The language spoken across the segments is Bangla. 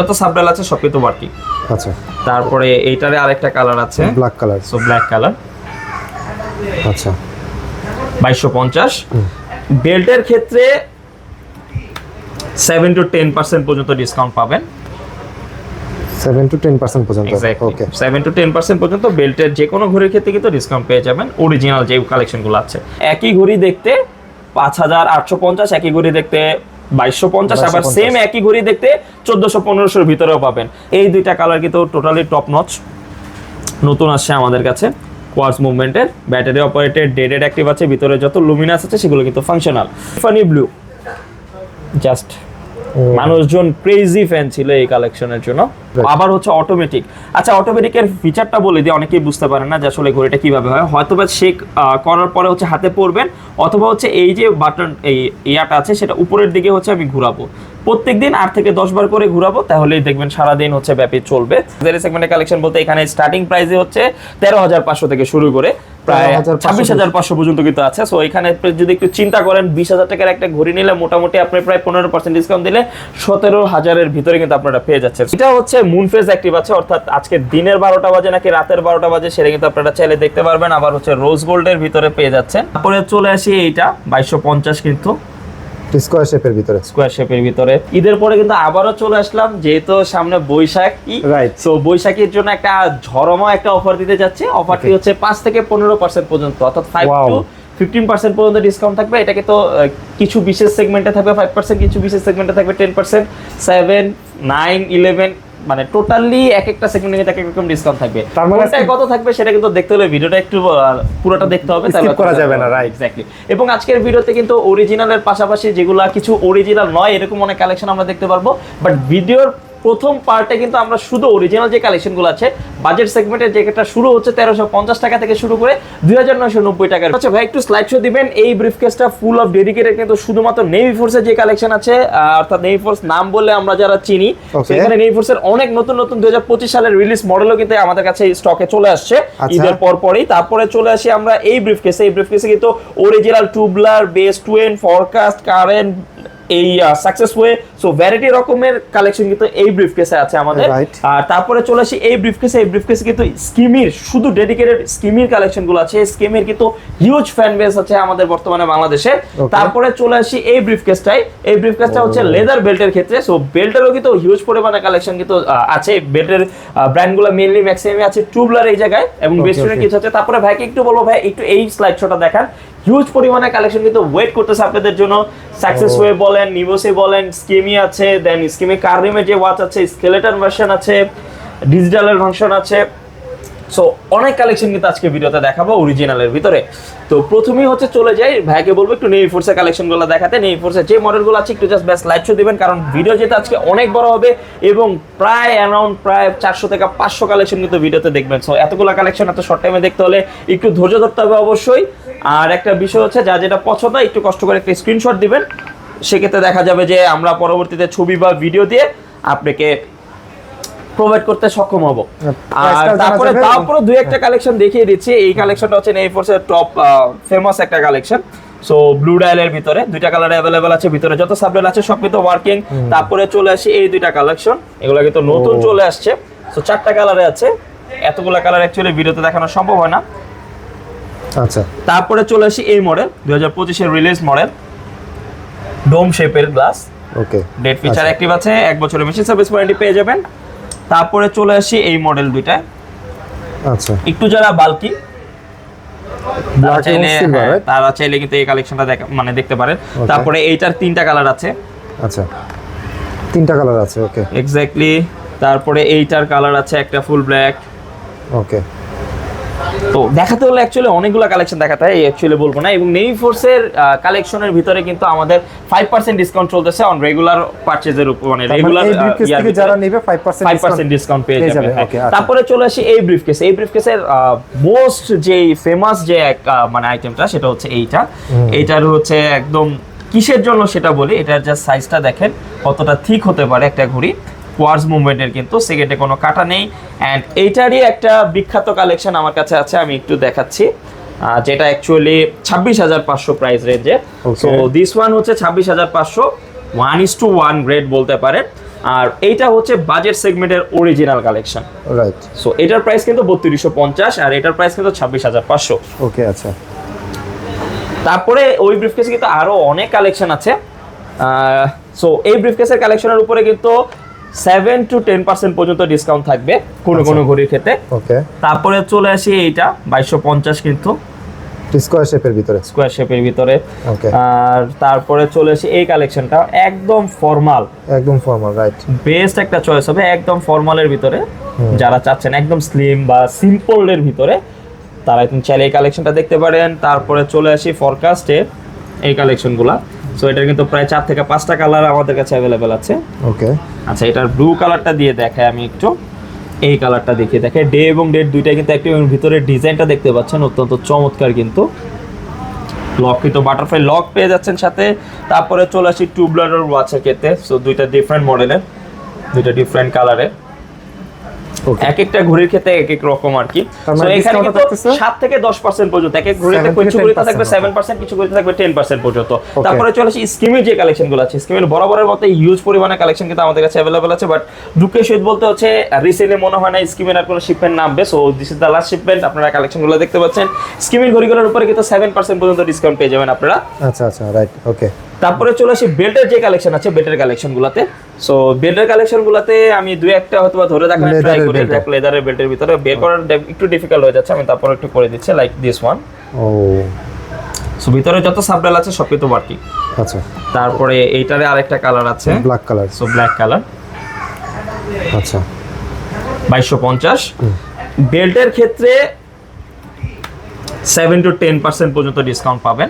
যত সাবডাল আছে সব কিন্তু ওয়ার্কিং আচ্ছা। তারপরে এইটারে আরেকটা কালার আছে। Black colour so black colour আচ্ছা। বাইশশো পঞ্চাশ। বেল্টের ক্ষেত্রে সেভেন টু টেন পার্সেন্ট পর্যন্ত ডিসকাউন্ট পাবেন। সেভেন টু টেন পার্সেন্ট পর্যন্ত। Okay seven to ten percent পর্যন্ত বেল্টের যে কোনো ঘড়ির ক্ষেত্রে কিন্তু ডিসকাউন্ট পেয়ে যাবেন। অরিজিনাল যে কালেকশনগুলো আছে। একই ঘড়ি দেখতে পাঁচ হাজার আটশো পঞ্চাশ একই ঘড়ি দেখতে বাইশশো পঞ্চাশ আবার সেম একই ঘড়ি দেখতে চোদ্দশো পনেরোশোর ভিতরেও পাবেন। এই দুইটা কালার কিন্তু টোটালি টপ নচ নতুন আসছে আমাদের কাছে কোয়ার্স মুভমেন্টের ব্যাটারি অপারেটেড ডেডেড অ্যাক্টিভ আছে ভিতরে যত লুমিনাস আছে সেগুলো কিন্তু ফাংশনাল ফানি ব্লু জাস্ট মানুষজন ক্রেজি ফ্যান ছিল এই কালেকশনের জন্য। আবার হচ্ছে অটোমেটিক আচ্ছা অটোমেটিকের ফিচারটা বলে দিয়ে অনেকেই বুঝতে পারে না যে আসলে ঘড়িটা কীভাবে হয়। হয়তো বা শেক করার পরে হচ্ছে হাতে পড়বেন অথবা হচ্ছে এই যে বাটন এই ইয়াটা আছে সেটা উপরের দিকে হচ্ছে আমি ঘুরাবো। প্রত্যেকদিন আট থেকে দশ বার করে ঘুরাবো তাহলেই দেখবেন সারাদিন হচ্ছে ব্যাপী চলবে। সেগমেন্টের কালেকশন বলতে এখানে স্টার্টিং প্রাইসে হচ্ছে তেরো হাজার পাঁচশো থেকে শুরু করে প্রায় ছাব্বিশ হাজার পাঁচশো পর্যন্ত কিন্তু আছে। সো এখানে যদি একটু চিন্তা করেন বিশ হাজার টাকার একটা ঘড়ি নিলে মোটামুটি আপনি প্রায় পনেরো পার্সেন্ট ডিসকাউন্ট দিলে সতেরো হাজারের ভিতরে কিন্তু আপনারা পেয়ে যাচ্ছেন। এটা হচ্ছে মুন ফেজ অ্যাক্টিভ আছে অর্থাৎ আজকে দিনের বারোটা বাজে নাকি রাতের বারোটা বাজে সেটা কিন্তু আপনারা চাইলে দেখতে পারবেন। আবার হচ্ছে রোজ গোল্ডের ভিতরে পেয়ে যাচ্ছেন। তারপরে চলে আসি এইটা বাইশশো পঞ্চাশ কিন্তু। স্কোয়ার শেপের ভিতরে। স্কোয়ার শেপের ভিতরে। ঈদের পরে কিন্তু আবারও চলে আসলাম যেহেতু সামনে বৈশাখ রাইট তো বৈশাখীর জন্য একটা ঝরমা একটা অফার দিতে যাচ্ছে। অফারটি হচ্ছে পাঁচ থেকে পনেরো পার্সেন্ট পর্যন্ত অর্থাৎ ফাইভ টু ফিফটিন পার্সেন্ট পর্যন্ত ডিসকাউন্ট থাকবে। এটাকে তো কিছু বিশেষ সেগমেন্টে থাকবে ফাইভ পার্সেন্ট কিছু বিশেষ সেগমেন্টে থাকবে ten percent seven nine eleven মানে টোটালি এক একটা সেগমেন্টে এক এক রকম ডিসকাউন্ট থাকবে। তার মানে কত থাকবে সেটা কিন্তু দেখতে হলে ভিডিওটা একটু পুরোটা দেখতে হবে স্কিপ করা যাবে। না, রাইট এক্স্যাক্টলি এবং আজকের ভিডিওতে কিন্তু অরিজিনালের পাশাপাশি যেগুলো কিছু অরিজিনাল নয় এরকম অনেক কালেকশন আমরা দেখতে পারব। বাট ভিডিওর প্রথম পার্টে কিন্তু আমরা শুধু অরিজিনাল যে কালেকশনগুলো আছে বাজেট সেগমেন্টের যেটা শুরু হচ্ছে তেরোশো পঞ্চাশ টাকা থেকে শুরু করে দুই হাজার নয়শো নব্বই টাকার আচ্ছা ভাই একটু স্লাইড শো দিবেন এই ব্রিফকেসটা ফুল অফ ডেডিকেটেড কিন্তু শুধুমাত্র নেভি ফোর্সের যে কালেকশন আছে অর্থাৎ নেভি ফোর্স নাম বললে আমরা যারা চিনি. এখানে নেভি ফোর্সের অনেক নতুন নতুন দুই হাজার পঁচিশ সালের রিলিজ মডেলও কিন্তু আমাদের কাছে স্টকে চলে আসছে আচ্ছা। ঈদের পর পরই তারপরে চলে আসি আমরা এই ব্রিফকেসে এই ব্রিফকেসে কিন্তু original tubular base twin forecast current এই সাকসেস ওয়ে সো ভ্যারাইটি রকমের কালেকশন কিন্তু এই ব্রিফকেসে আছে আমাদের। আর তারপরে চলে আসি এই ব্রিফকেসে এই ব্রিফকেসে কিন্তু স্কিমির শুধু ডেডিকেটেড স্কিমির কালেকশনগুলো আছে। স্কিমির কিন্তু হিউজ ফ্যান বেস আছে আমাদের বর্তমানে বাংলাদেশে. তারপরে চলে আসি এই ব্রিফকেসটাই এই ব্রিফকেসটা হচ্ছে লেদার বেল্টের ক্ষেত্রে। সো বেল্টেরও কিন্তু হিউজ পরিমাণে কালেকশন কিন্তু আছে। বেল্টের ব্র্যান্ডগুলো মেইনলি ম্যাক্সিমামে আছে টুবলার এই জায়গায়। এবং Okay, কিছু আছে। তারপরে ভাইকে একটু বলব ভাই একটু এই স্লাইড শোটা দেখান। হিউজ পরিমাণে কালেকশন কিন্তু ওয়েট করতেছে আপনাদের জন্য সাকসেস Oh. ওয়ে বলেন নিভোসে বলেন স্কিমি আছে দেন স্কিমি কার্ডিমের যে ওয়াচ আছে স্কেলেটন ভার্সন আছে ডিজিটালের ভার্সন আছে সো অনেক কালেকশন কিন্তু আজকে ভিডিওতে দেখাবো অরিজিনালের ভিতরে। তো প্রথমেই হচ্ছে চলে যাই, ভাইকে বলব একটু নেভি ফোর্সের কালেকশনগুলো দেখাতে। নেভি ফোর্সের যে মডেলগুলো আছে, একটু জাস্ট ব্যাস লাইট শো দিবেন, কারণ ভিডিও যেটা আজকে অনেক বড় হবে এবং প্রায় অ্যারাউন্ড প্রায় চারশো থেকে পাঁচশো কালেকশন কিন্তু ভিডিওতে দেখবেন। সো এতগুলো কালেকশন এত শর্ট টাইমে দেখতে হলে একটু ধৈর্য ধরতে হবে অবশ্যই। আর একটা বিষয় হচ্ছে, যা যেটা পছন্দ একটু কষ্ট করে একটা স্ক্রিনশট দিবেন। সেক্ষেত্রে দেখা যাবে যে আমরা পরবর্তীতে ছবি বা ভিডিও দিয়ে আপনাকে প্রোভাইড করতে সক্ষম হব। আর তারপরে তারপরে দুই একটা কালেকশন দেখিয়ে দিচ্ছি। এই কালেকশনটা হচ্ছে নেই ফোর্সের টপ ফেমাস একটা কালেকশন সো ব্লু ডায়ালের ভিতরে দুইটা কালার অ্যাভেলেবেল আছে ভিতরে যত সাবলেট আছে সব কিন্তু ওয়ার্কিং তারপরে চলে আসি এই দুইটা কালেকশন এগুলো কিন্তু নতুন চলে আসছে। সো চারটা কালারে আছে। এতগুলা কালার অ্যাকচুয়ালি ভিডিওতে দেখানো সম্ভব হয় না। আচ্ছা। তারপরে চলে আসি এই মডেল দুই হাজার পঁচিশের রিলিজ মডেল ডোম শেপের glass okay date feature active আছে। এক বছরের মেশিন সার্ভিস ওয়ারেন্টি পেয়ে যাবেন। তারপরে চলে আসি এই মডেল দুইটা আচ্ছা। একটু যারা বালকি সিলভার তারা চাইলে কিন্তু এই কালেকশনটা দেখ মানে দেখতে পারেন। তারপরে এইটার তিনটা কালার আছে। আচ্ছা। তিনটা কালার আছে ওকে এক্স্যাক্টলি তারপরে এইটার কালার আছে একটা ফুল ব্ল্যাক ওকে তো দেখাতে হলে অ্যাকচুয়ালি অনেকগুলো কালেকশন দেখাতে হয় অ্যাকচুয়ালি বলব না। এবং নেভি ফোর্সের কালেকশনের ভিতরে কিন্তু আমাদের ফাইভ পার্সেন্ট ডিসকাউন্ট চলতেছে অন রেগুলার পারচেজের উপর মানে রেগুলার যারা নেবে ফাইভ পার্সেন্ট ডিসকাউন্ট পেয়ে যাবে হ্যাঁ। আচ্ছা। তারপরে চলে আসি এই ব্রিফকেস এই ব্রিফকেসের মোস্ট যে ফেমাস যে এক মানে আইটেমটা সেটা হচ্ছে এইটা। এইটার হচ্ছে একদম কিসের জন্য সেটা বলি এটার যা সাইজটা দেখেন কতটা ঠিক হতে পারে একটা ঘড়ি। কোয়ার্স মুভমেন্টের কিন্তু সেকেন্ডে কোনো কাটা নেই। অ্যান্ড এইটারই একটা বিখ্যাত কালেকশন আমার কাছে আছে আমি একটু দেখাচ্ছি। যেটা অ্যাকচুয়ালি ছাব্বিশ হাজার পাঁচশো প্রাইস রেঞ্জে. সো দিস ওয়ান হচ্ছে ছাব্বিশ হাজার পাঁচশো। One is two one grade বলতে পারেন। আর এইটা হচ্ছে বাজেট সেগমেন্টের অরিজিনাল কালেকশন রাইট সো এটার প্রাইস কিন্তু বত্রিশশো পঞ্চাশ আর এটার প্রাইস কিন্তু ছাব্বিশ হাজার পাঁচশো। ওকে আচ্ছা। তারপরে ওই ব্রিফকেসে কিন্তু আরও অনেক কালেকশন আছে। সো এই ব্রিফকেসের কালেকশনের উপরে কিন্তু সেভেন টু টেন পার্সেন্ট পর্যন্ত ডিসকাউন্ট থাকবে কোনো কোনো ঘড়ির ক্ষেত্রে। ওকে তারপরে চলে আসি এইটা বাইশশো পঞ্চাশ কিন্তু। স্কোয়ার শেপের ভিতরে। স্কোয়ার শেপের ভিতরে। ওকে আর তারপরে চলে আসি এই কালেকশনটা একদম ফর্মাল একদম ফর্মাল রাইট বেস্ট একটা চয়েস হবে একদম ফর্মালের ভিতরে। যারা চাচ্ছেন একদম স্লিম বা সিম্পলের ভিতরে তারা কিন্তু চাইলে এই কালেকশনটা দেখতে পারেন। তারপরে চলে আসি ফরকাস্টে এই কালেকশনগুলা সো এটার কিন্তু প্রায় চার থেকে পাঁচটা কালার আমাদের কাছে অ্যাভেলেবেল আছে। ওকে আচ্ছা এটার ব্লু কালারটা দিয়ে দেখাই আমি একটু। এই কালারটা দেখিয়ে দেখে ডে এবং ডেট দুইটাই কিন্তু একটু ভিতরে ডিজাইনটা দেখতে পাচ্ছেন অত্যন্ত চমৎকার কিন্তু। লক কিন্তু বাটারফ্লাই লক পেয়ে যাচ্ছেন সাথে। তারপরে চলে আসি টিউবলারের ওয়াচের ক্ষেত্রে। সো দুইটা ডিফারেন্ট মডেলের দুইটা ডিফারেন্ট কালারের এক একটা ঘড়ির ক্ষেত্রে এক এক রকম আর কি। মানে এখানে কিন্তু সাত থেকে দশ পার্সেন্ট পর্যন্ত এক এক ঘড়িতে কিছু ঘড়িতে থাকবে সেভেন পার্সেন্ট কিছু ঘড়িতে থাকবে টেন পার্সেন্ট পর্যন্ত। তারপরে চলে আসি স্কিমের যে আছে। স্কিমের বরাবরের মতো হিউজ পরিমাণে কালেকশন কিন্তু আমাদের কাছে অ্যাভেলেবল আছে বাট দুঃখের সহিত বলতে হচ্ছে রিসেন্টলি মনে হয় না স্কিমের আর কোনো শিপমেন্ট নামবে। So this is the last shipment আপনারা কালেকশনগুলো দেখতে পাচ্ছেন। স্কিমের ঘড়িগুলোর উপরে কিন্তু সেভেন পার্সেন্ট পর্যন্ত ডিসকাউন্ট পেয়ে যাবেন আপনারা। আচ্ছা আচ্ছা রাইট ওকে তারপরে চলে আসি বেল্টের যে কালেকশন আছে বেল্টের কালেকশন গুলাতে। সো বেল্টের কালেকশন গুলাতে আমি দুই একটা হয়তো ধরে দেখানোর ট্রাই করি. দেখ লেদারের বেল্টের ভিতরে। বের করার একটু ডিফিকাল্ট হয়ে যাচ্ছে আমি তারপর একটু করে দিচ্ছি লাইক দিস ওয়ান ও। সো ভিতরে যত সাবডাল আছে সব কিন্তু ওয়ার্কিং আচ্ছা। তারপরে এইটারে আরেকটা কালার আছে। Black colour so black colour আচ্ছা। বাইশশো পঞ্চাশ। বেল্টের ক্ষেত্রে সেভেন টু টেন পার্সেন্ট পর্যন্ত ডিসকাউন্ট পাবেন।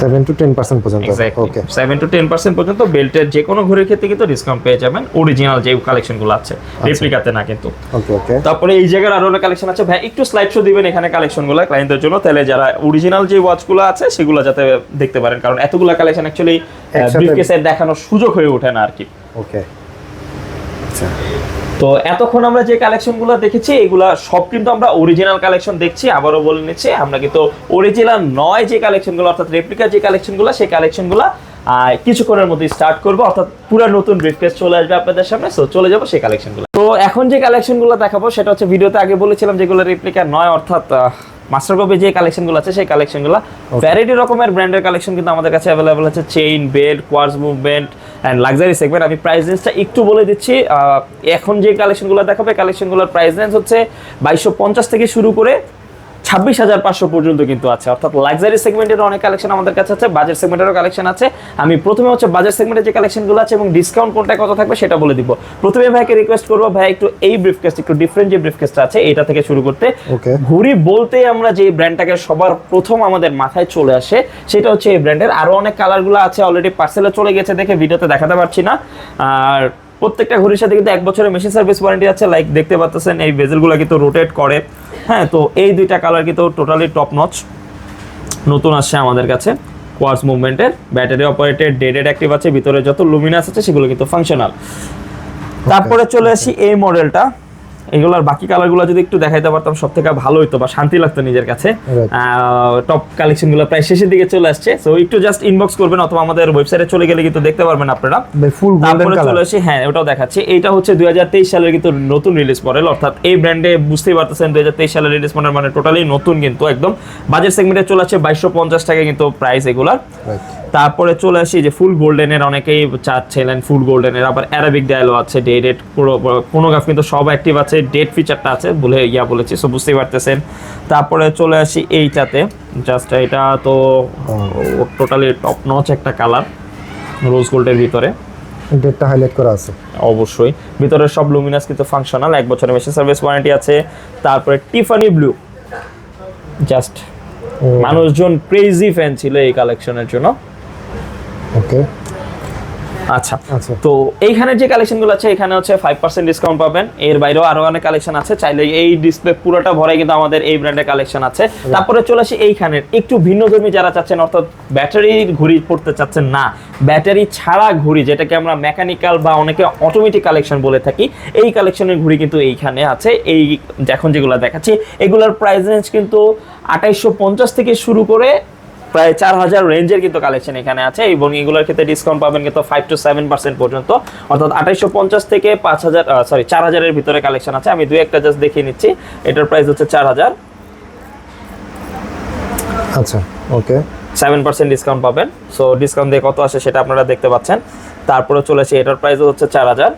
সেভেন টু টেন পার্সেন্ট পর্যন্ত। Okay seven to ten percent পর্যন্ত বেল্টের যে কোনো ঘড়ির ক্ষেত্রে কিন্তু ডিসকাউন্ট পেয়ে যাবেন। অরিজিনাল যে কালেকশনগুলো আছে রেপ্লিকাতে না কিন্তু। ওকে ওকে তারপরে এই জায়গার আরও অনেক কালেকশন আছে। ভাই একটু স্লাইড শো দিবেন এখানে কালেকশনগুলো ক্লায়েন্টদের জন্য। তাহলে যারা অরিজিনাল যে ওয়াচগুলো আছে সেগুলো যাতে দেখতে পারেন। কারণ এতগুলো কালেকশন অ্যাকচুয়ালি ব্রিফকেসে দেখানোর সুযোগ হয়ে ওঠে না আর কি। ওকে আচ্ছা। তো এতক্ষণ আমরা যে কালেকশনগুলো দেখেছি, এগুলা সব কিন্তু আমরা অরিজিনাল কালেকশন দেখছি, আবারও বলে নিচ্ছি, আমরা কিন্তু অরিজিনাল নয় যে কালেকশনগুলো অর্থাৎ রেপ্লিকা যে কালেকশনগুলো সেই কালেকশনগুলো কিছুক্ষণের মধ্যে স্টার্ট করব, অর্থাৎ পুরো নতুন ব্রিফকেস চলে আসবে আপনাদের সামনে সো চলে যাব সেই কালেকশনগুলো তো এখন যে কালেকশনগুলো দেখাবো, সেটা হচ্ছে ভিডিওতে আগে বলেছিলাম যেগুলো রেপ্লিকা নয়, অর্থাৎ মাস্টার কপি যে কালেকশনগুলো আছে সেই কালেকশনগুলো ভ্যারাইটি রকমের ব্র্যান্ডের কালেকশন কিন্তু আমাদের কাছে অ্যাভেলেবল আছে। Chain belt quartz movement and luxury segment আমি প্রাইস রেঞ্জটা একটু বলে দিচ্ছি এখন যে কালেকশনগুলো দেখাবে কালেকশনগুলোর প্রাইস রেঞ্জ হচ্ছে বাইশশো পঞ্চাশ থেকে শুরু করে ছাব্বিশ হাজার পাঁচশো পর্যন্ত কিন্তু আছে। অর্থাৎ লাক্সারি সেগমেন্টের অনেক কালেকশন আমাদের কাছে আছে বাজেট সেগমেন্টেরও কালেকশন আছে। আমি প্রথমে হচ্ছে বাজেট সেগমেন্টের যে কালেকশনগুলো আছে এবং ডিসকাউন্ট কোনটা কত থাকবে সেটা বলে দিব। প্রথমে ভাইকে রিকোয়েস্ট করব ভাই একটু এই ব্রিফকেস একটু ডিফারেন্ট যে ব্রিফকেসটা আছে এটা থেকে শুরু করতে। ঘুড়ি বলতে আমরা যে ব্র্যান্ডটাকে সবার প্রথম আমাদের মাথায় চলে আসে সেটা হচ্ছে এই ব্র্যান্ডের আরও অনেক কালারগুলো আছে অলরেডি পার্সেলে চলে গেছে দেখে ভিডিওতে দেখাতে পারছি না। আর প্রত্যেকটা ঘড়ির সাথে কিন্তু এক বছরের মেশিন সার্ভিস ওয়ারেন্টি আছে লাইক দেখতে পাচ্ছেন এই বেজেলগুলো কিন্তু রোটেট করে। হ্যাঁ তো এই দুইটা কালার কিন্তু টোটালি টপ নচ নতুন আসছে আমাদের কাছে কোয়ার্স মুভমেন্টের ব্যাটারি অপারেটেড ডেডেড অ্যাক্টিভ আছে ভিতরে যত লুমিনাস আছে সেগুলো কিন্তু ফাংশনাল তারপরে চলে আসি এই মডেলটা এগুলোর বাকি কালারগুলো যদি একটু দেখাইতে পারতাম সব থেকে ভালো হতো বা শান্তি লাগতো নিজের কাছে. টপ কালেকশনগুলো প্রায় শেষের দিকে চলে আসছে। সো একটু জাস্ট ইনবক্স করবেন অথবা আমাদের ওয়েবসাইটে চলে গেলে কিন্তু দেখতে পারবেন আপনারা। ফুল গোল্ডেন তারপরে চলে আসি হ্যাঁ ওটাও দেখাচ্ছি। এটা হচ্ছে দুই হাজার তেইশ সালের কিন্তু নতুন রিলিজ মডেল অর্থাৎ এই ব্র্যান্ডে বুঝতেই পারতেছেন দুই হাজার তেইশ সালের রিলিজ মডেল মানে টোটালি নতুন কিন্তু একদম। বাজেট সেগমেন্টে চলে আসছে বাইশশো পঞ্চাশ টাকা কিন্তু প্রাইস এগুলার। তারপরে চলে আসি যে ফুল গোল্ডেনের অনেকেই চাচ্ছিলেন ফুল গোল্ডেনের আবার অ্যারাবিক ডায়ালও আছে ডে ডেট কোনো গাফ কিন্তু সব অ্যাক্টিভ আছে ডেট ফিচারটা আছে বলে ইয়া বলেছি সো বুঝতেই পারতেছেন। তারপরে চলে আসি এইটাতে জাস্ট এটা তো টোটালি টপ নচ একটা কালার রোজ গোল্ডের ভিতরে। ডেটটা হাইলাইট করা আছে। অবশ্যই ভিতরে সব লুমিনাস কিন্তু ফাংশনাল এক বছরের মেশিন সার্ভিস ওয়ারেন্টি আছে তারপরে টিফানি ব্লু জাস্ট মানুষজন ক্রেজি ফ্যান ছিল এই কালেকশনের জন্য। ওকে। আচ্ছা আচ্ছা। তো এইখানে যে কালেকশনগুলো আছে এখানে হচ্ছে ফাইভ পার্সেন্ট ডিসকাউন্ট পাবেন। এর বাইরেও আরও অনেক কালেকশন আছে। চাইলে এই ডিসপ্লে পুরোটা ভরাই কিন্তু আমাদের এই ব্র্যান্ডের কালেকশন আছে। তারপরে চলে আসি এইখানের একটু ভিন্ন ধর্মী যারা চাচ্ছেন অর্থাৎ ব্যাটারি ঘড়ি পড়তে চাচ্ছেন না। ব্যাটারি ছাড়া ঘড়ি যেটাকে আমরা মেকানিক্যাল বা অনেকে অটোমেটিক কালেকশন বলে থাকি এই কালেকশনের ঘড়ি কিন্তু এইখানে আছে। এই এখন যেগুলো দেখাচ্ছি এগুলোর প্রাইস রেঞ্জ কিন্তু আঠাইশশো পঞ্চাশ থেকে শুরু করে প্রায় চার হাজার রেঞ্জের কিন্তু কালেকশন এখানে আছে এবং এগুলোর ক্ষেত্রে ডিসকাউন্ট পাবেন কিন্তু ফাইভ টু সেভেন পার্সেন্ট পর্যন্ত। অর্থাৎ আঠাইশশো পঞ্চাশ থেকে পাঁচ হাজার সরি চার হাজারের ভিতরে কালেকশন আছে। আমি দুই একটা জাস্ট দেখিয়ে নিচ্ছি। এটার প্রাইস হচ্ছে চার হাজার আচ্ছা ওকে সেভেন পার্সেন্ট ডিসকাউন্ট পাবেন। সো ডিসকাউন্ট দিয়ে কত আসে সেটা আপনারা দেখতে পাচ্ছেন। তারপরে চলে চলেছে এটার প্রাইস হচ্ছে চার হাজার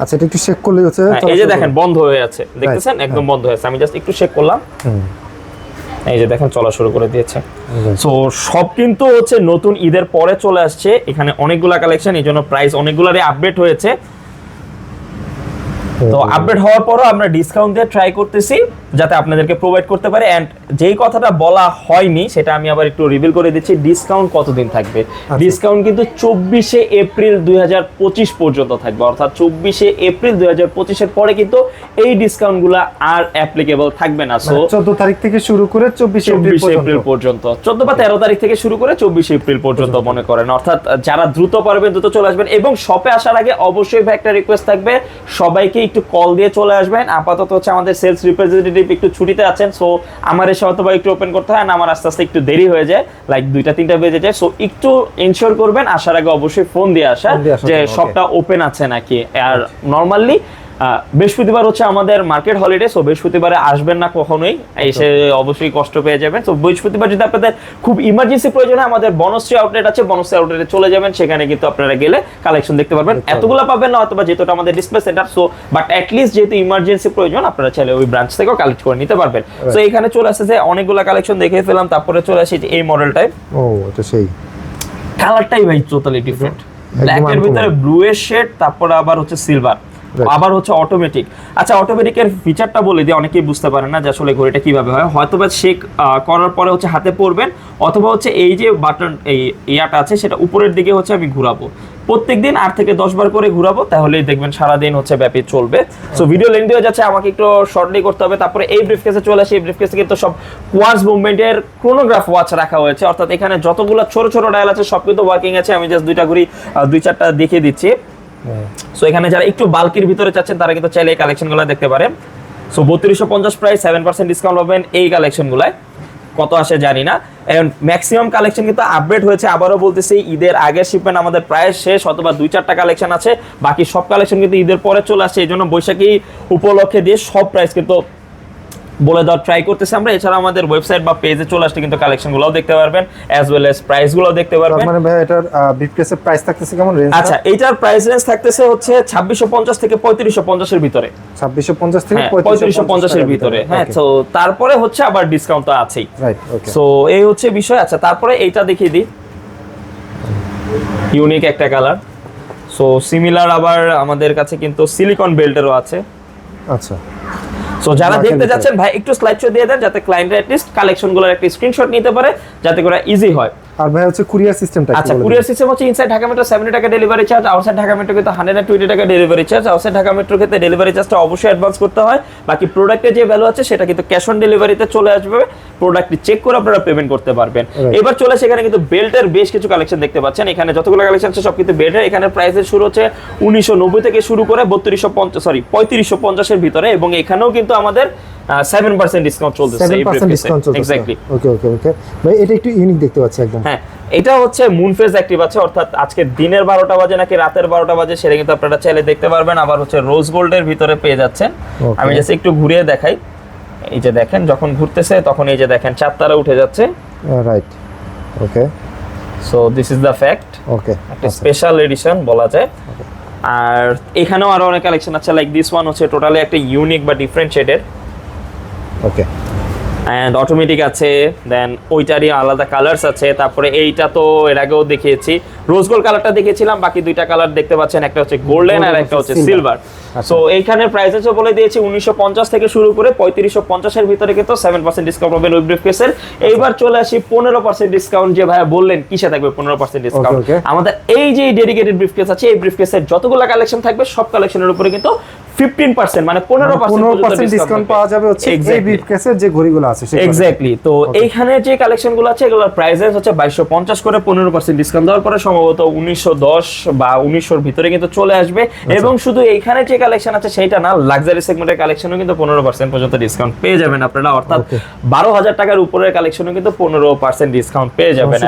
আচ্ছা এটা একটু চেক করলে হচ্ছে। হ্যাঁ, এই যে দেখেন বন্ধ হয়ে আছে। দেখতেছেন? একদম বন্ধ হয়েছে আমি জাস্ট একটু চেক করলাম। এই যে দেখেন চলা শুরু করে দিয়েছে. সো সব কিন্তু হচ্ছে নতুন ঈদের পরে চলে আসছে। এখানে অনেকগুলা কালেকশন এই জন্য প্রাইস অনেকগুলারই আপডেট হয়েছে। তো আপডেট হওয়ার পরও আমরা ডিসকাউন্ট দিয়ে ট্রাই করতেছি। যাতে আপনাদেরকে প্রোভাইড করতে পারে অ্যান্ড যেই কথাটা বলা হয়নি সেটা আমি আবার একটু রিভিল করে দিচ্ছি ডিসকাউন্ট কতদিন থাকবে? ডিসকাউন্ট কিন্তু চব্বিশে এপ্রিল দুই হাজার পঁচিশ পর্যন্ত থাকবে অর্থাৎ চব্বিশে এপ্রিল দুই হাজার পঁচিশের পরে কিন্তু এই ডিসকাউন্টগুলো আর অ্যাপ্লিকেবল থাকবে না। সো চোদ্দ তারিখ থেকে শুরু করে চব্বিশ এপ্রিল পর্যন্ত। চোদ্দ বা তেরো তারিখ থেকে শুরু করে চব্বিশে এপ্রিল পর্যন্ত মনে করেন। অর্থাৎ যারা দ্রুত পারবেন দ্রুত চলে আসবেন এবং শপে আসার আগে অবশ্যই একটা রিকোয়েস্ট থাকবে সবাইকে একটু কল দিয়ে চলে আসবেন। আপাতত হচ্ছে আমাদের সেলস রিপ্রেজেন্টেটিভ একটু ছুটিতে আছেন সো আমার এসে হয়তো বা একটু ওপেন করতে হয় না আমার আস্তে আস্তে একটু দেরি হয়ে যায় লাইক দুইটা তিনটা বেজে যায় সো একটু এনশিওর করবেন আসার আগে অবশ্যই ফোন দিয়ে আসা Phone দিয়ে আসা যে সবটা ওপেন আছে নাকি আর নর্মালি বৃহস্পতিবার হচ্ছে আমাদের মার্কেট হলিডে সো বৃহস্পতিবারে আসবেন না কখনোই। এসে অবশ্যই কষ্ট পেয়ে যাবেন। তো বৃহস্পতিবার যদি আপনাদের খুব ইমার্জেন্সি প্রয়োজন হয় আমাদের বনশ্রী আউটলেট আছে বনশ্রী আউটলেটে চলে যাবেন সেখানে কিন্তু আপনারা গেলে কালেকশন দেখতে পারবেন। এতগুলো পাবেন না অথবা যেহেতু আমাদের display centre so but at least যেহেতু ইমার্জেন্সি প্রয়োজন আপনারা চাইলে ওই ব্রাঞ্চ থেকেও কালেক্ট করে নিতে পারবেন। তো এখানে চলে আসছে যে অনেকগুলো কালেকশন দেখে ফেলাম তারপরে চলে আসে এই মডেলটাই ও এটা সেই। কালারটাই ভাই টোটালি ডিফারেন্ট ব্ল্যাক এর ভিতরে ব্লু এর শেড তারপরে আবার হচ্ছে সিলভার. আবার হচ্ছে অটোমেটিক আচ্ছা অটোমেটিকের ফিচারটা বলে দিয়ে অনেকেই বুঝতে পারে না যে আসলে ঘড়িটা কীভাবে হয়। হয়তো বা শেক করার পরে হচ্ছে হাতে পড়বেন অথবা হচ্ছে এই যে বাটন এই ইয়াটা আছে সেটা উপরের দিকে হচ্ছে আমি ঘুরাবো। প্রত্যেকদিন আট থেকে দশ বার করে ঘুরাবো তাহলেই দেখবেন সারাদিন হচ্ছে ব্যাপী চলবে। সো ভিডিও লেন্থ হয়ে যাচ্ছে আমাকে একটু শর্টলি করতে হবে। তারপরে এই ব্রিফকেসে চলে আসে এই ব্রিফকেসে কিন্তু সব কোয়ার্স মুভমেন্টের ক্রোনোগ্রাফ ওয়াচ রাখা হয়েছে। অর্থাৎ এখানে যতগুলো ছোট ছোট ডায়াল আছে সব কিন্তু ওয়ার্কিং আছে। আমি জাস্ট দুইটা ঘুরি দুই চারটা দেখিয়ে দিচ্ছি। সো এখানে যারা একটু বালকির ভিতরে চাচ্ছেন, তারা কিন্তু চাইলে এই কালেকশনগুলো দেখতে পারেন। সো বত্রিশশো পঞ্চাশ প্রাইস সেভেন পার্সেন্ট ডিসকাউন্ট পাবেন এই কালেকশনগুলায় কত আসে জানি না। ম্যাক্সিমাম কালেকশন কিন্তু আপডেট হয়েছে, আবারও বলতেছি, ঈদের আগের শিপমেন্ট আমাদের প্রায় শেষ, অথবা দুই চারটা কালেকশন আছে। বাকি সব কালেকশন কিন্তু ঈদের পরে চলে আসছে, এই জন্য বৈশাখী উপলক্ষে দিয়ে সব প্রাইস কিন্তু বলে দেওয়ার ট্রাই করতেছি আমরা। এছাড়া আমাদের ওয়েবসাইট বা পেজে চলে আসলে কিন্তু কালেকশনগুলোও দেখতে পারবেন অ্যাজ ওয়েল এস প্রাইসগুলোও দেখতে পারবেন। মানে ভাই এটার বিফকেসের প্রাইস থাকতেছে কেমন? রেঞ্জ আচ্ছা এইটার প্রাইস রেঞ্জ থাকতেছে হচ্ছে ছাব্বিশশো পঞ্চাশ থেকে পঁয়ত্রিশশো পঞ্চাশের ভিতরে। ছাব্বিশশো পঞ্চাশ থেকে হ্যাঁ পঁয়ত্রিশশো পঞ্চাশের ভিতরে। হ্যাঁ তো তারপরে হচ্ছে আবার ডিসকাউন্ট তো আছেই। রাইট ওকে সো এই হচ্ছে বিষয়। আচ্ছা তারপরে এইটা দেখিয়ে দিই। ইউনিক একটা কালার সো সিমিলার আবার আমাদের কাছে কিন্তু সিলিকন বেল্টেরও আছে। আচ্ছা। সো যারা দেখতে। যাচ্ছেন ভাই একটু স্লাইড শো দিয়ে দেন যাতে ক্লায়েন্টরা অ্যাটলিস্ট কালেকশনগুলোর একটা স্ক্রিনশট নিতে পারে যাতে করে ইজি হয় আর ভাই হচ্ছে কুরিয়ার সিস্টেমটা আচ্ছা কুরিয়ার সিস্টেম হচ্ছে ইনসাইড ঢাকা মেট্রো সেভেন্টি টাকা delivery charge outside Dhaka metro কিন্তু হান্ড্রেড অ্যান্ড টোয়েন্টি টাকা ডেলিভারি চার্জ আউটসাইড ঢাকা মেট্রোর ক্ষেত্রে ডেলিভারি চার্জটা অবশ্যই অ্যাডভান্স করতে হয়। বাকি প্রোডাক্টের যে ভ্যালু আছে সেটা কিন্তু ক্যাশ অন ডেলিভারিতে চলে আসবে। প্রোডাক্টটি চেক করে আপনারা পেমেন্ট করতে পারবেন। এবার চলে সেখানে কিন্তু বেল্টের বেশ কিছু কালেকশন দেখতে পাচ্ছেন। এখানে যতগুলো কালেকশন আছে সব কিন্তু বেল্টের এখানে প্রাইসের শুরু হচ্ছে উনিশশো নব্বই থেকে শুরু করে বত্রিশশো পঞ্চাশ সরি পঁয়ত্রিশশো পঞ্চাশের ভিতরে। এবং এখানেও কিন্তু আমাদের সেভেন পার্সেন্ট ডিসকাউন্ট চলতেছে চলছে এক্স্যাক্টলি ওকে ওকে ওকে ভাই এটা একটু ইউনিক দেখতে পাচ্ছি একদম। হ্যাঁ এটা হচ্ছে মুন ফেজ অ্যাক্টিভ আছে অর্থাৎ আজকে দিনের বারোটা বাজে নাকি রাতের বারোটা বাজে সেটা কিন্তু আপনারা চাইলে দেখতে পারবেন। আবার হচ্ছে রোজ গোল্ডের ভিতরে পেয়ে যাচ্ছেন। আমি জাস্ট একটু ঘুরিয়ে দেখাই। এই যে দেখেন যখন ঘুরতেছে তখন এই যে দেখেন চার তারা উঠে যাচ্ছে। Right okay so this is the fact okay একটা স্পেশাল এডিশন বলা যায়। আর এখানেও আরও অনেক কালেকশন আছে লাইক দিস ওয়ান হচ্ছে টোটালি একটা ইউনিক বা ডিফারেন্ট শেডের ওকে অ্যান্ড অটোমেটিক আছে দেন ওইটারই আলাদা কালার্স আছে, তারপরে এইটা তো এর আগেও দেখিয়েছি। রোজ গোল্ড কালারটা দেখেছিলাম বাকি দুইটা কালার দেখতে পাচ্ছেন একটা হচ্ছে গোল্ডেন আর একটা হচ্ছে সিলভার সো এইখানের প্রাইস বলে দিয়েছি উনিশশো পঞ্চাশ থেকে শুরু করে পঁয়ত্রিশশো পঞ্চাশের ভিতরে কিন্তু সেভেন পার্সেন্ট ডিসকাউন্ট পাবেন ওই ব্রিফকেসের এইবার চলে আসি পনেরো পার্সেন্ট ডিসকাউন্ট যে ভাইয়া বললেন কিসে থাকবে পনেরো পার্সেন্ট ডিসকাউন্ট আমাদের এই যে ডেডিকেটেড ব্রিফকেস আছে এই ব্রিফকেসের যতগুলো কালেকশন থাকবে সব কালেকশনের উপরে কিন্তু ফিফটিন পার্সেন্ট মানে পনেরো পার্সেন্ট ডিসকাউন্ট পাওয়া যাবে হচ্ছে এই. ব্রিফকেসের যে ঘড়িগুলো আছে সেগুলো। এক্স্যাক্টলি তো এইখানে যে কালেকশনগুলো আছে এগুলোর প্রাইস হচ্ছে বাইশশো পঞ্চাশ করে পনেরো পার্সেন্ট ডিসকাউন্ট দেওয়ার পরে সম্ভবত উনিশশো দশ বা উনিশশোর ভিতরে কিন্তু চলে আসবে। এবং শুধু এইখানে যে কালেকশন আছে সেইটা না লাক্সারি সেগমেন্টের কালেকশনও কিন্তু পনেরো পার্সেন্ট পর্যন্ত ডিসকাউন্ট পেয়ে যাবেন আপনারা। অর্থাৎ বারো হাজার টাকার উপরের কালেকশনও কিন্তু পনেরো পার্সেন্ট ডিসকাউন্ট পেয়ে যাবেন।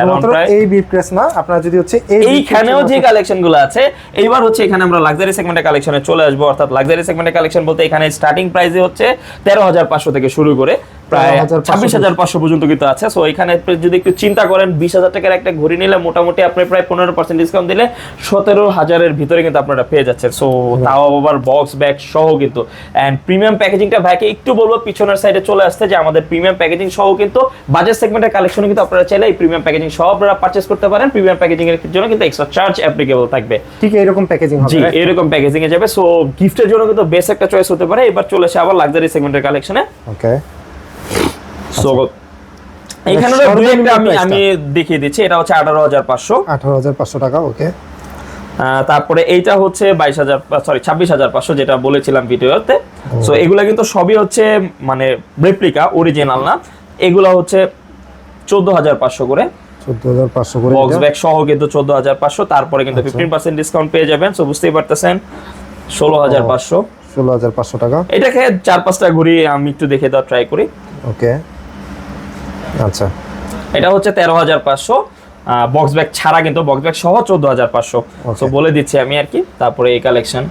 এই বিপক্রেস না আপনারা যদি হচ্ছে এইখানেও যে এর কালেকশনগুলো আছে এইবার হচ্ছে এখানে আমরা লাক্সারি সেগমেন্টের কালেকশনে চলে আসব। অর্থাৎ লাক্সারি সেগমেন্টের কালেকশন বলতে এখানে স্টার্টিং প্রাইসে হচ্ছে তেরো হাজার পাঁচশো থেকে শুরু করে। প্রায় ছাব্বিশ হাজার পাঁচশো পর্যন্ত কিন্তু আছে। সো এখানে যদি একটু চিন্তা করেন বিশ হাজার টাকার একটা ঘড়ি নিলে মোটামুটি আপনি প্রায় পনেরো পার্সেন্ট ডিসকাউন্ট দিলে সতেরো হাজারের ভিতরে কিন্তু আপনারা পেয়ে যাচ্ছেন। সো তাও আবার বক্স ব্যাগ সহ কিন্তু। অ্যান্ড প্রিমিয়াম প্যাকেজিংটা ভাইকে একটু বলব পিছনের সাইডে চলে আসতে যে আমাদের প্রিমিয়াম প্যাকেজিং সহ কিন্তু বাজেট সেগমেন্টের কালেকশন কিন্তু আপনারা চাইলে এই প্রিমিয়াম প্যাকেজিং সহ আপনারা পারচেস করতে পারেন। প্রিমিয়াম প্যাকেজিং এর জন্য কিন্তু এক্সট্রা চার্জ অ্যাপ্লিকেবল থাকবে। ঠিক এরকম প্যাকেজিং হবে জি এরকম প্যাকেজিং এ যাবে। সো গিফটের জন্য কিন্তু বেস্ট একটা চয়েস হতে পারে। এবার চলে আসে আবার লাক্সারি সেগমেন্টের কালেকশনে ওকে সো এখানে দুই আমি আমি দেখিয়ে দিচ্ছি। এটা হচ্ছে আঠারো হাজার পাঁচশো। আঠারো হাজার পাঁচশো টাকা ওকে তারপরে এইটা হচ্ছে বাইশ হাজার সরি ছাব্বিশ হাজার পাঁচশো যেটা বলেছিলাম ভিডিওতে। সো এগুলা কিন্তু সবই হচ্ছে মানে রেপ্লিকা অরিজিনাল না। এগুলা হচ্ছে চোদ্দ হাজার পাঁচশো করে। বক্স ব্যাগ সহ কিন্তু চোদ্দ হাজার পাঁচশো তারপরে কিন্তু আচ্ছা। ফিফটিন পার্সেন্ট ডিসকাউন্ট পেয়ে যাবেন। সো বুঝতেই পারতেছেন ষোলো হাজার পাঁচশো। ষোলো হাজার পাঁচশো টাকা। এটাকে চার পাঁচটা ঘুরি আমি একটু দেখে দেওয়ার ট্রাই করি। ওকে আচ্ছা। এটা হচ্ছে তেরো হাজার পাঁচশো। বক্স ব্যাগ ছাড়া কিন্তু বক্স ব্যাগ সহ চোদ্দ হাজার পাঁচশো. সো বলে দিচ্ছি আমি আর কি তারপরে এই কালেকশন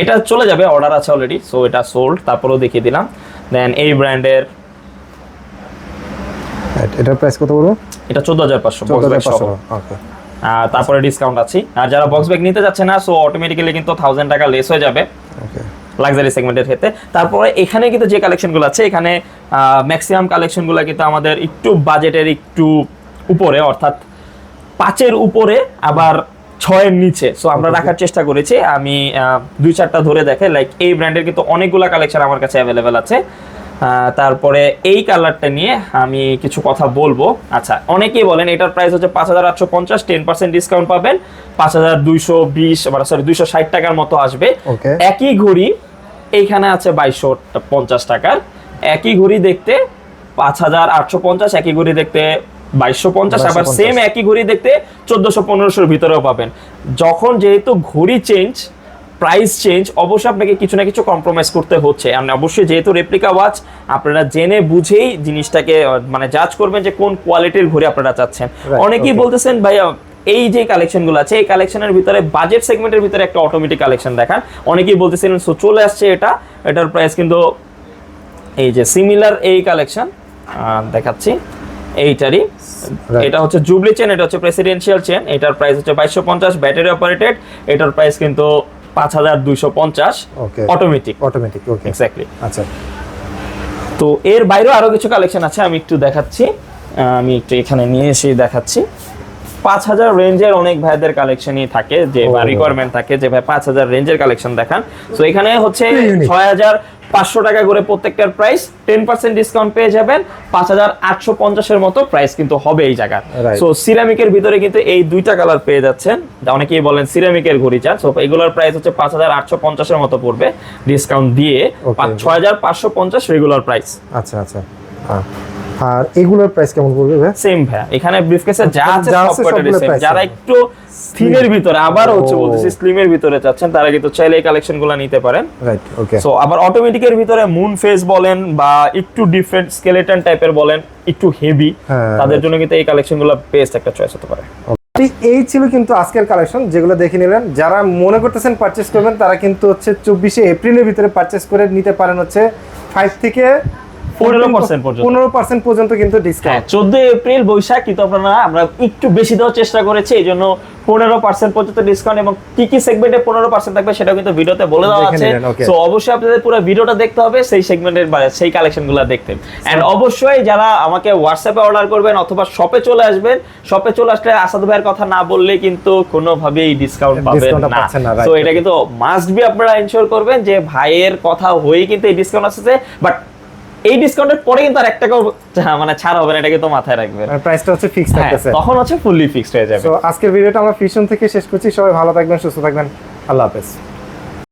এটা চলে যাবে অর্ডার আছে অলরেডি সো এটা সোল্ড তারপরেও দেখিয়ে দিলাম। দেন এই ব্র্যান্ডের এটার প্রাইস কত বলব? এটা চোদ্দ হাজার পাঁচশো চোদ্দ বক্স ব্যাগ সহ ওকে আর তারপরে ডিসকাউন্ট আছে। আর যারা বক্স ব্যাগ নিতে যাচ্ছে না সো অটোমেটিক্যালি কিন্তু থাউজেন্ড টাকা লেস হয়ে যাবে। লাক্সারি সেগমেন্টের ক্ষেত্রে তারপরে এখানে কিন্তু যে কালেকশনগুলো আছে এখানে ম্যাক্সিমাম কালেকশনগুলো কিন্তু আমাদের একটু বাজেটের একটু উপরে অর্থাৎ পাঁচের উপরে আবার ছয়ের নিচে। সো আমরা রাখার চেষ্টা করেছি। আমি দুই চারটা ধরে দেখে লাইক এই ব্র্যান্ডের কিন্তু অনেকগুলো কালেকশন আমার কাছে অ্যাভেলেবেল আছে। তারপরে এই কালারটা নিয়ে আমি কিছু কথা বলব। আচ্ছা অনেকেই বলেন এটার প্রাইস হচ্ছে পাঁচ হাজার আটশো পঞ্চাশ টেন পার্সেন্ট ডিসকাউন্ট পাবেন। পাঁচ হাজার দুইশো বিশ সরি দুইশো ষাট টাকার মতো আসবে। একই ঘড়ি এইখানে আছে বাইশশো পঞ্চাশ টাকার। একই ঘড়ি দেখতে পাঁচ হাজার আটশো পঞ্চাশ একই ঘড়ি দেখতে বাইশশো পঞ্চাশ আবার সেম একই ঘড়ি দেখতে চোদ্দশো পনেরোশোর ভিতরেও পাবেন। যখন যেহেতু ঘড়ি চেঞ্জ প্রাইস চেঞ্জ অবশ্যই আপনাকে কিছু না কিছু কম্প্রোমাইজ করতে হচ্ছে। আমি অবশ্যই যেহেতু রেপ্লিকা ওয়াচ আপনারা জেনে বুঝেই জিনিসটাকে মানে জাজ করবেন যে কোন কোয়ালিটির ঘড়ি আপনারা চাচ্ছেন। অনেকেই বলতেছেন ভাইয়া এই যে কালেকশনগুলো আছে এই কালেকশনের ভিতরে বাজেট সেগমেন্টের ভিতরে একটা অটোমেটিক কালেকশন দেখান। অনেকেই বলতেছিলেন সো চলে আসছে এটা। এটার প্রাইস কিন্তু এই যে সিমিলার এই কালেকশন দেখাচ্ছি এইটারই। এটা হচ্ছে জুবলি চেন এটা হচ্ছে প্রেসিডেন্সিয়াল চেন এটার প্রাইস হচ্ছে বাইশশো পঞ্চাশ ব্যাটারি অপারেটেড এটার প্রাইস কিন্তু পাঁচ হাজার দুইশো পঞ্চাশ. অটোমেটিক অটোমেটিক ওকে এক্স্যাক্টলি আচ্ছা। তো এর বাইরেও আরও কিছু কালেকশন আছে আমি একটু দেখাচ্ছি আমি একটু এখানে নিয়ে এসে দেখাচ্ছি। পাঁচ হাজার রেঞ্জের অনেক ভাইদের কালেকশনই থাকে যে বা রিকোয়ারমেন্ট থাকে যে ভাই পাঁচ হাজার রেঞ্জের কালেকশন দেখান। এখানে হচ্ছে ছয় হাজার পাঁচশো টাকা করে প্রত্যেকটার প্রাইস টেন পার্সেন্ট ডিসকাউন্ট পেয়ে যাবেন পাঁচ হাজার আটশো পঞ্চাশের মতো প্রাইস কিন্তু হবে এই. সো সিরামিকের ভিতরে কিন্তু এই দুইটা কালার পেয়ে যাচ্ছেন। অনেকেই বলেন সিরামিকের ঘড়ি চান। সো এগুলোর প্রাইস হচ্ছে পাঁচ হাজার আটশো পঞ্চাশের মতো পড়বে ডিসকাউন্ট দিয়ে। ছয় হাজার পাঁচশো পঞ্চাশ রেগুলার প্রাইস আচ্ছা আচ্ছা। হ্যাঁ আর এগুলোর প্রাইস কেমন পড়বে ভাই সেম ভাই এখানে ব্রিফকেসে যা আছে যা সব আছে কটারই সেম যারা। একটু থিনের ভিতরে আবার হচ্ছে। বলতেছি স্লিমের ভিতরে চাচ্ছেন তারা কিন্তু চাইলে এই কালেকশনগুলো নিতে পারেন। রাইট ওকে সো আবার অটোমেটিকের ভিতরে মুন ফেস বলেন বা একটু ডিফারেন্ট স্কেলেটন টাইপের বলেন একটু হেভি হ্যাঁ, তাদের জন্য কিন্তু এই কালেকশনগুলো বেস্ট একটা চয়েস হতে পারে। ঠিক এই ছিল কিন্তু আজকের কালেকশন যেগুলো দেখে নিলেন। যারা মনে করতেছেন পারচেস করবেন তারা কিন্তু হচ্ছে চব্বিশে এপ্রিলের ভিতরে পারচেস করে নিতে পারেন হচ্ছে ফাইভ থেকে 15% পর্যন্ত। পনেরো পার্সেন্ট পর্যন্ত। কিন্তু হ্যাঁ ডিসকাউন্ট চোদ্দ এপ্রিল বৈশাখ কিন্তু আপনারা আমরা একটু বেশি দেওয়ার চেষ্টা করেছি এই জন্য পনেরো পার্সেন্ট পর্যন্ত ডিসকাউন্ট এবং কি কি সেগমেন্টে পনেরো পার্সেন্ট থাকবে সেটাও কিন্তু ভিডিওতে বলে দেওয়া আছে। তো অবশ্যই আপনাদের পুরো ভিডিওটা দেখতে হবে সেই সেগমেন্টের সেই কালেকশন দেখতে। এন্ড অবশ্যই যারা আমাকে হোয়াটসঅ্যাপে অর্ডার করবেন অথবা শপে চলে আসবেন শপে চলে আসলে আসাদ ভাইয়ের কথা না বললে কিন্তু কোনোভাবেই ডিসকাউন্ট পাবেন না. তো এটা কিন্তু মাস্ট বি আপনারা এনশিওর করবেন যে ভাইয়ের কথা হয়েই কিন্তু এই ডিসকাউন্ট আসছে বাট এই ডিসকাউন্টের পরে কিন্তু আর এক টাকাও মানে ছাড় হবে না এটা কিন্তু মাথায় রাখবেন। প্রাইসটা হচ্ছে ফিক্সড হ্যাঁ, থাকতেছে। তখন হচ্ছে ফুললি ফিক্সড হয়ে যাবে। তো আজকের ভিডিওটা আমরা ফিশন থেকে শেষ করছি। সবাই ভালো থাকবেন সুস্থ থাকবেন। আল্লাহ হাফেজ।